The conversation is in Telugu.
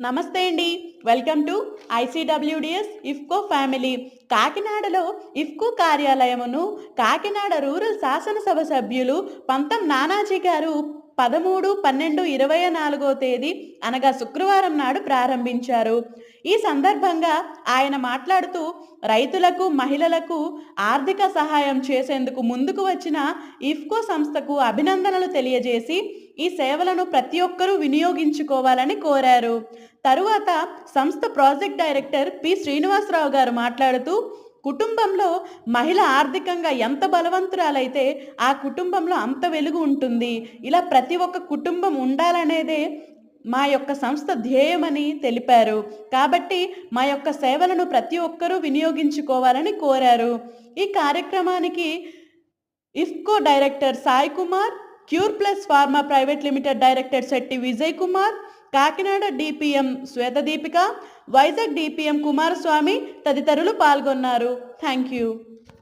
నమస్తే అండి. Welcome to ICWDS IFFCO family. కాకినాడలో ఇఫ్కో కార్యాలయమును కాకినాడ రూరల్ శాసనసభ సభ్యులు పంతం నానాజీ గారు పదమూడు పన్నెండు ఇరవై నాలుగో తేదీ అనగా శుక్రవారం నాడు ప్రారంభించారు. ఈ సందర్భంగా ఆయన మాట్లాడుతూ రైతులకు మహిళలకు ఆర్థిక సహాయం చేసేందుకు ముందుకు వచ్చిన ఇఫ్కో సంస్థకు అభినందనలు తెలియజేసి ఈ సేవలను ప్రతి ఒక్కరూ వినియోగించుకోవాలని కోరారు. తరువాత సంస్థ ప్రాజెక్ట్ డైరెక్టర్ పి. శ్రీనివాసరావు గారు మాట్లాడుతూ కుటుంబంలో మహిళ ఆర్థికంగా ఎంత బలవంతురాలైతే ఆ కుటుంబంలో అంత వెలుగు ఉంటుంది. ఇలా ప్రతి ఒక్క కుటుంబం ఉండాలనేదే మా యొక్క సంస్థ ధ్యేయమని తెలిపారు. కాబట్టి మా యొక్క సేవలను ప్రతి ఒక్కరూ వినియోగించుకోవాలని కోరారు. ఈ కార్యక్రమానికి IFFCO director Sai Kumar cure plus pharma private limited director Shetty Vijay Kumar Kakinada DPM Swethadeepika Vizag DPM Kumaraswamy తదితరులు పాల్గొన్నారు. Thank you